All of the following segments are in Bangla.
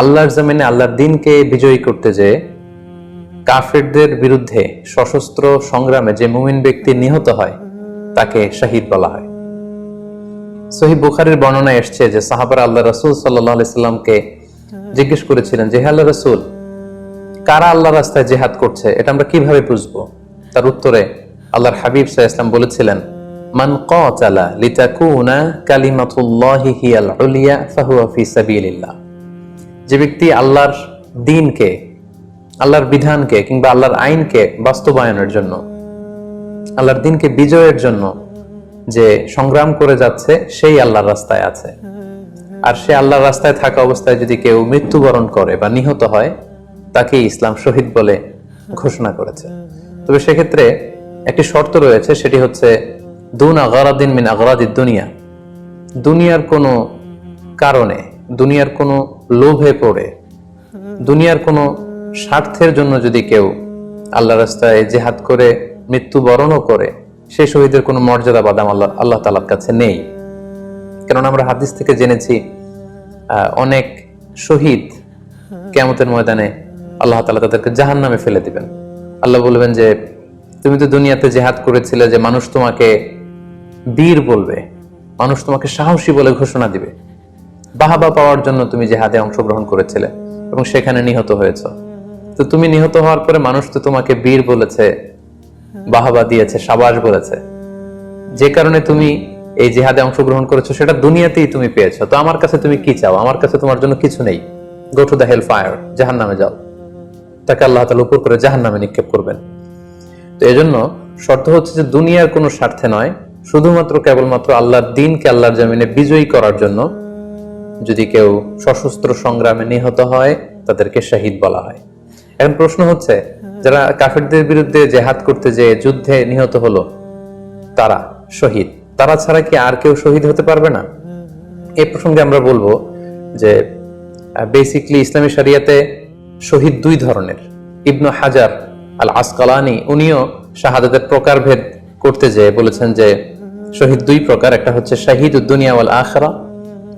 আল্লাহর জমিনে আল্লাহর দিনকে বিজয়ী করতে যে কাফেরদের বিরুদ্ধে সশস্ত্র সংগ্রামে যে মুমিন ব্যক্তি নিহত হয়, তাকে শাহিদ বলা হয়। সহি বুখারির বর্ণনায় এসছে যে সাহাবার আল্লাহ রসুল সাল্লাহ সাল্লামকে জিজ্ঞেস করেছিলেন যে আল্লাহ রসুল, কারা আল্লাহ রাস্তায় জেহাদ করছে? এটা আমরা কীভাবে বুঝব? তার উত্তরে আল্লাহর হাবিব সাহা ইসলাম বলেছিলেন, মান কালা লিতাকুনা কালিমাতুল্লাহি হিয়াল উলিয়া ফাহুয়া ফি সাবিলিল্লাহ। যে ব্যক্তি আল্লাহর দিনকে, আল্লাহর বিধানকে কিংবা আল্লাহর আইনকে বাস্তবায়নের জন্য, আল্লাহর দিনকে বিজয়ের জন্য যে সংগ্রাম করে যাচ্ছে, সেই আল্লাহর রাস্তায় আছে। আর সে আল্লাহর রাস্তায় থাকা অবস্থায় যদি কেউ মৃত্যুবরণ করে বা নিহত হয় তাকে ইসলাম শহীদ বলে ঘোষণা করেছে। তবে সেক্ষেত্রে একটি শর্ত রয়েছে, সেটি হচ্ছে, দুন আগারাদিন মিন আগারাদিদ দুনিয়া। দুনিয়ার কোনো কারণে, দুনিয়ার কোনো লোভে পড়ে। দুনিয়ার কোনো স্বার্থের জন্য যদি কেউ আল্লাহ রাস্তায় জেহাদ করে, মৃত্যুবরণও করে, সে শহীদের কোনো মর্যাদা বাদাম আল্লাহ আল্লাহ তালার কাছে নেই। কেননা আমরা হাদিস থেকে জেনেছি অনেক শহীদ কেমতের ময়দানে আল্লাহ তালা তাদেরকে জাহান নামে ফেলে দিবেন। আল্লাহ বলবেন যে, তুমি তো দুনিয়াতে জেহাদ করেছিলে যে মানুষ তোমাকে বীর বলবে, মানুষ তোমাকে সাহসী বলে ঘোষণা দিবে। বাহাবা পাওয়ার জন্য তুমি জেহাদে অংশগ্রহণ করেছিলে এবং সেখানে নিহত হয়েছ। তো তুমি নিহত হওয়ার পরে মানুষ তো তোমাকে বীর বলেছে, বাহাবা দিয়েছে, সাবাস বলেছে। যে কারণে তুমি এই জেহাদে অংশগ্রহণ করেছ, সেটা দুনিয়াতেই তুমি পেয়েছ। তো আমার কাছে তুমি কি চাও? আমার কাছে তোমার জন্য কিছু নেই। Go to the hell fire জাহান নামে যাও। তাকে আল্লাহ তালা উপর করে জাহান নামে নিক্ষেপ করবেন। তো এজন্য শর্ত হচ্ছে যে দুনিয়ার কোনো স্বার্থে নয়, শুধুমাত্র কেবলমাত্র আল্লাহর দিনকে আল্লাহর জমিনে বিজয়ী করার জন্য যদি কেউ সশস্ত্র সংগ্রামে নিহত হয়, তাদেরকে শহীদ বলা হয়। এখন প্রশ্ন হচ্ছে, যারা কাফেরদের বিরুদ্ধে জেহাদ করতে যে যুদ্ধে নিহত হলো, তারা শহীদ? তারা ছাড়া কি আর কেউ শহীদ হতে পারবে না? এ প্রসঙ্গে আমরা বলব যে বেসিকলি ইসলামী শরিয়াতে শহীদ দুই ধরনের। ইবনু হাজার আল আসকালানি উনিও শাহাদাতের প্রকারভেদ করতে যেয়ে বলেছেন যে, শহীদ দুই প্রকার। একটা হচ্ছে শাহিদ উদ্দুনিয়া ওয়াল আখরা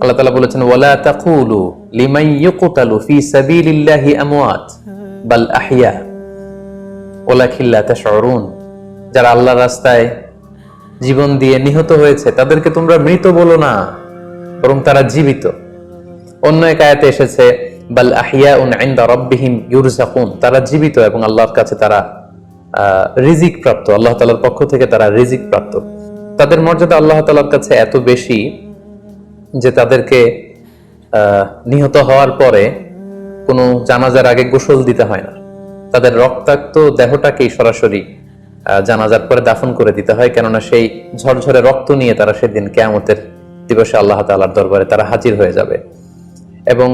আল্লাহ বলেছেন, ওয়ালা তাকুলু ফি সাবিলিল্লাহি আমওয়াত বাল আহইয়া তাশউরুন। যারা আল্লাহর রাস্তায় জীবন দিয়ে নিহত হয়েছে, তাদেরকে তোমরা মৃত বলো না, বরং তারা জীবিত। অন্য এক আয়াতে এসেছে, বাল আহিয়াউন ইনদা রাব্বিহিম ইউরজাকুন। তারা জীবিত এবং আল্লাহর কাছে তারা রিজিক প্রাপ্ত। আল্লাহ তাআলার পক্ষ থেকে তারা রিজিক প্রাপ্ত। তাদের মর্যাদা আল্লাহ তাআলার কাছে এত বেশি যে তাদেরকে নিহত হওয়ার পরে কোনো জানাজার আগে গোসল দিতে হয় না। তাদের রক্তাক্ত দেহটাকেই সরাসরি জানাজার পরে দাফন করে দিতে হয়। কেননা সেই ঝরঝরে রক্ত নিয়ে তারা সেদিন কেয়ামতের দিবসে আল্লাহ তাআলার দরবারে তারা হাজির হয়ে যাবে। এবং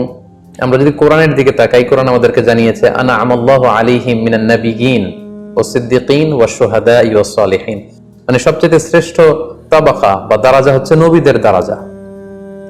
আমরা যদি কোরআনের দিকে তাকাই, কোরআন আমাদেরকে জানিয়েছে, আনা আমাল্লাহ আলিহিম মিনান নাবিয়িন ও সিদ্দিকিন শুহাদা ওয়া সালিহিন। মানে সবচেয়ে শ্রেষ্ঠ তাবাকা বা দারাজা হচ্ছে নবীদের দারাজা।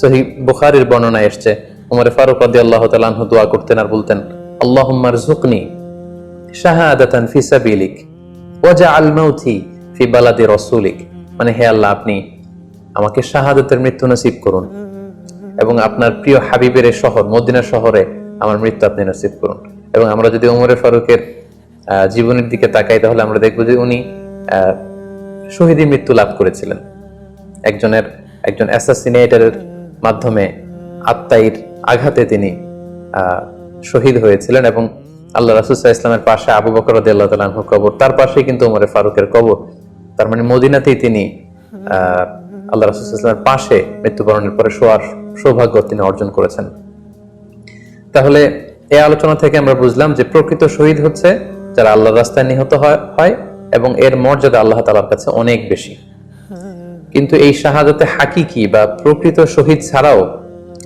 সহি বুখারির বর্ণনায় এসছে ওমরে ফারুক রদি আল্লাহ তালা আনহু দোয়া করতেন আর বলতেন আল্লাহ জুকনি শাহাদাতান ফি সাবিলিক ওয়াজআল মাউতি ফি বালাদি রাসূলিক। মানে হে আল্লাহ, আপনি আমাকে শাহাদাতের মৃত্যু নসিব করুন এবং আপনার প্রিয় হাবিবের শহর, মদিনা শহরে আমার মৃত্যু আপনি নসিব করুন। এবং আমরা যদি ওমরে ফারুকের জীবনের দিকে তাকাই, তাহলে আমরা দেখব যে উনি শহীদী মৃত্যু লাভ করেছিলেন। একজনের, একজন অ্যাসাসিনেটারের মাধ্যমে আত্মাইর আঘাতে তিনি শহীদ হয়েছিলেন এবং আল্লাহ রাসুসাহ ইসলামের পাশে আবু বকর আল্লাহ কবর, তার পাশে কিন্তু উমরে ফারুকের কবর। তার মানে মদিনাতেই তিনি আল্লাহ রাসুল ইসলামের পাশে মৃত্যুবরণের পরে শোয়ার সৌভাগ্য তিনি অর্জন করেছেন। তাহলে এই আলোচনা থেকে আমরা বুঝলাম যে প্রকৃত শহীদ হচ্ছে যারা আল্লাহর রাস্তায় নিহত হয় এবং এর মর্যাদা আল্লাহ তালার কাছে অনেক বেশি। কিন্তু এই শাহাদাতে হাকিকি বা প্রকৃত শহীদ ছাড়াও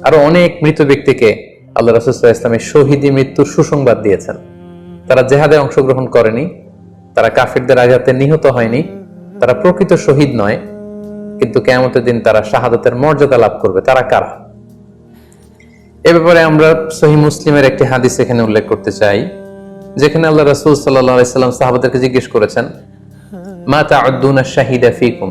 আরও অনেক মৃত ব্যক্তিকে আল্লাহ রাসুল্লাহ ইসলামের শহীদি মৃত্যুর সুসংবাদ দিয়েছেন। তারা জেহাদে অংশগ্রহণ করেনি, তারা কাফিরদের আঘাতে নিহত হয়নি, তারা প্রকৃত শহীদ নয়, কিন্তু কেমতের দিন তারা শাহাদাতের মর্যাদা লাভ করবে। তারা কারা? এ ব্যাপারে আমরা সহি মুসলিমের একটি হাদিস এখানে উল্লেখ করতে চাই, যেখানে আল্লাহ রাসূল আলাইহি সাল্লাম সাহাবাদেরকে জিজ্ঞেস করেছেন, মা তা'উদ্দুনা শাহিদা ফিকুম?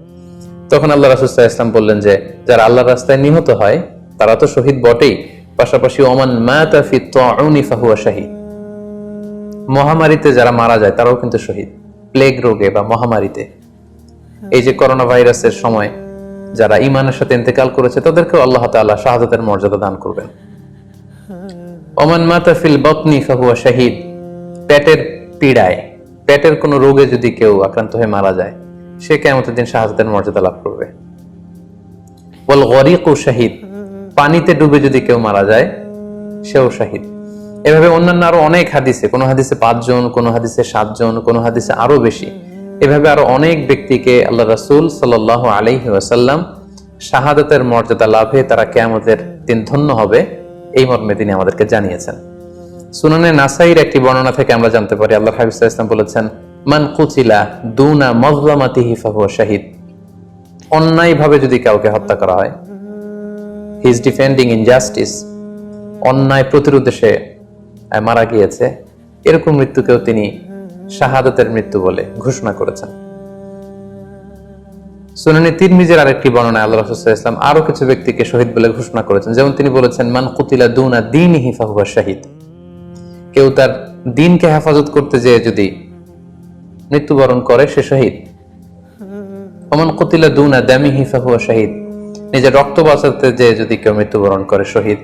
তখন আল্লাহ রাসূল সাল্লাল্লাহু ইসলাম বললেন যে যারা আল্লাহর রাস্তায় নিহত হয় তারা তো শহীদ বটেই। পাশাপাশি ওমান তাউনি মহামারীতে যারা মারা যায় তারাও কিন্তু শহীদ। প্লেগ রোগে বা মহামারীতে। এই যে করোনা ভাইরাসের সময় যারা ইমানের সাথে ইন্তেকাল করেছে তাদেরকেও আল্লাহ তাআলা শাহাদাতের মর্যাদা দান করবেন। ওমান মাতা ফিল বতনি ফাহুয়া শাহীদ। পেটের পীড়ায়। পেটের কোনো রোগে যদি কেউ আক্রান্ত হয়ে মারা যায় সে কেমতের দিন শাহাদাতের মর্যাদা লাভ করবে। বল গরিক ও শাহিদ। পানিতে ডুবে যদি কেউ মারা যায়, সেও শাহিদ। এভাবে অন্যান্য আরও অনেক হাদিসে, কোনো হাদিসে পাঁচজন, কোনো হাদিসে সাতজন, কোনো হাদিসে আরও বেশি, এভাবে আরও অনেক ব্যক্তিকে আল্লাহ রাসূল সাল্লাল্লাহু আলাইহি ওয়াসাল্লাম শাহাদাতের মর্যাদা লাভে তারা কেয়ামতের দিন ধন্য হবে, এই মর্মে তিনি আমাদেরকে জানিয়েছেন। সুনানে নাসাইর একটি বর্ণনা থেকে আমরা জানতে পারি আল্লাহ আলাইহি ওয়াসাল্লাম বলেছেন মান কুচিলা দুনা মজলামাতিহি ফাহুয়া শাহিদ। অন্যায়ভাবে যদি কাউকে হত্যা করা হয় হি ইজ ডিফেন্ডিং ইনজাস্টিস অন্যায় প্রতিরোধে সে মারা গিয়েছে, এরকম মৃত্যুকেও তিনি শাহাদাতের মৃত্যু বলে ঘোষণা করেছেন। সুনানি তিরমিজের আরেকটি বর্ণনায় আল্লাহ রাসূল ইসলাম আরও কিছু ব্যক্তিকে শহীদ বলে ঘোষণা করেছেন। যেমন তিনি বলেছেন, মান কুতিলা দুনা দীনিহি ফাহুয়া শাহিদ। কেউ তার দিনকে হেফাজত করতে যেয়ে যদি মৃত্যুবরণ করে সে শহীদ। অমন কতিলা দুনা দামিহি ফাহুয়া শাহিদ। নিজের রক্ত বাঁচাতে যে যদি কেউ মৃত্যুবরণ করে শহীদ।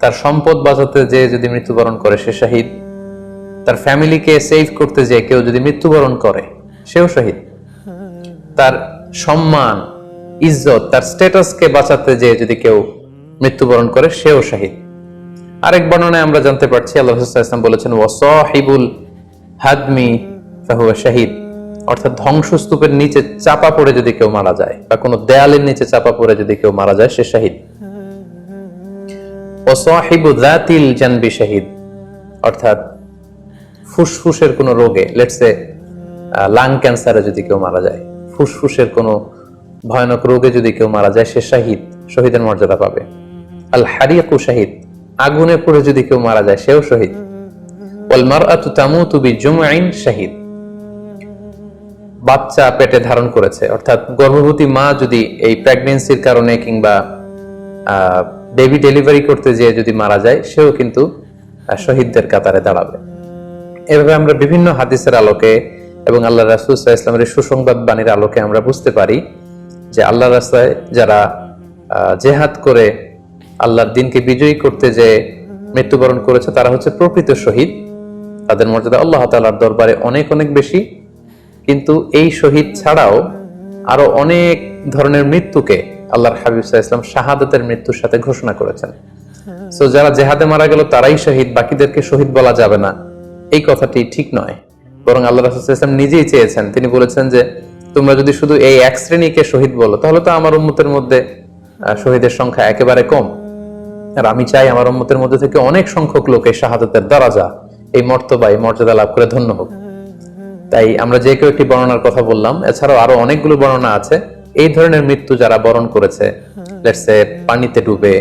তার সম্পদ বাঁচাতে যে যদি মৃত্যুবরণ করে সে শহীদ। তার ফ্যামিলিকে সেভ করতে যে কেউ যদি মৃত্যুবরণ করে, সেও শহীদ। তার সম্মান, ইজ্জত, তার স্ট্যাটাসকে বাঁচাতে যে যদি কেউ মৃত্যুবরণ করে, সেও শহীদ। আরেক বর্ণনায় আমরা জানতে পারছি, আল্লাহ ইসলাম বলেছেন ওয়াসাহিবুল হাদমি শাহিদ। অর্থাৎ ধ্বংসস্তূপের নিচে চাপা পড়ে যদি কেউ মারা যায়, বা কোনো দেয়ালের নিচে চাপা পড়ে যদি কেউ মারা যায়, সে শাহিদ। যাতিল জানবি শাহিদ। অর্থাৎ ফুসফুসের কোনো রোগে লেটসে লাং ক্যান্সারে যদি কেউ মারা যায়, ফুসফুসের কোনো ভয়ানক রোগে যদি কেউ মারা যায়, সে শাহিদ, শহীদের মর্যাদা পাবে। আল হারিয়াকু শাহিদ, আগুনে পড়ে যদি কেউ মারা যায়, সেও শহীদ। ওয়াল মারআতু তামুতু বিজুমআইন শাহিদ। বাচ্চা পেটে ধারণ করেছে। অর্থাৎ গর্ভবতী মা যদি এই প্রেগনেন্সির কারণে কিংবা বেবি ডেলিভারি করতে যেয়ে যদি মারা যায়, সেও কিন্তু শহীদদের কাতারে দাঁড়াবে। এভাবে আমরা বিভিন্ন হাদিসের আলোকে এবং আল্লাহ রাসুল ইসলামের সুসংবাদ বাণীর আলোকে আমরা বুঝতে পারি যে আল্লাহ রাস্তায় যারা জেহাদ করে আল্লাহর দিনকে বিজয়ী করতে যে মৃত্যুবরণ করেছে, তারা হচ্ছে প্রকৃত শহীদ। তাদের মর্যাদা আল্লাহ তাআলার দরবারে অনেক অনেক বেশি। কিন্তু এই শহীদ ছাড়াও আরও অনেক ধরনের মৃত্যুকে আল্লাহর হাবিব ইসলাম শাহাদাতের মৃত্যুর সাথে ঘোষণা করেছেন। সো যারা জেহাদে মারা গেল, তারাই শহীদ, বাকিদেরকে শহীদ বলা যাবে না। এই কথাটি ঠিক নয়। বরং আল্লাহ রাসূল সাল্লাল্লাহু আলাইহি ওয়াসাল্লাম নিজেই চেয়েছেন। তিনি বলেছেন যে, তোমরা যদি শুধু এই এক শ্রেণীকে শহীদ বলো, তাহলে তো আমার উম্মতের মধ্যে শহীদের সংখ্যা একেবারে কম। আর আমি চাই আমার উম্মতের মধ্যে থেকে অনেক সংখ্যক লোক এই দ্বারা যা এই মর্তবা, এই মর্যাদা লাভ করে ধন্য হোক। তাই আমরা যে কেউ একটি বর্ণনার কথা বললাম, এছাড়াও আরও অনেকগুলো বর্ণনা আছে। এই ধরনের মৃত্যু যারা বরণ করেছে পানিতে ডুবে,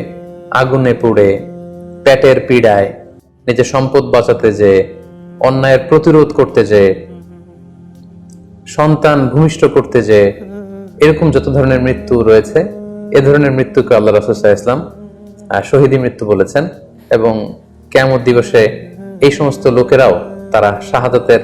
আগুনে পুড়ে, পেটের পীড়ায়, নিজের সম্পদ বাঁচাতে যে, অন্যায়ের প্রতিরোধ করতে যে, সন্তান ভূমিষ্ঠ করতে যে, এরকম যত ধরনের মৃত্যু রয়েছে, এ ধরনের মৃত্যুকে আল্লাহ রসুল্লাহ ইসলাম শহীদি মৃত্যু বলেছেন এবং কেমন দিবসে এই সমস্ত লোকেরাও তারা শাহাদাতের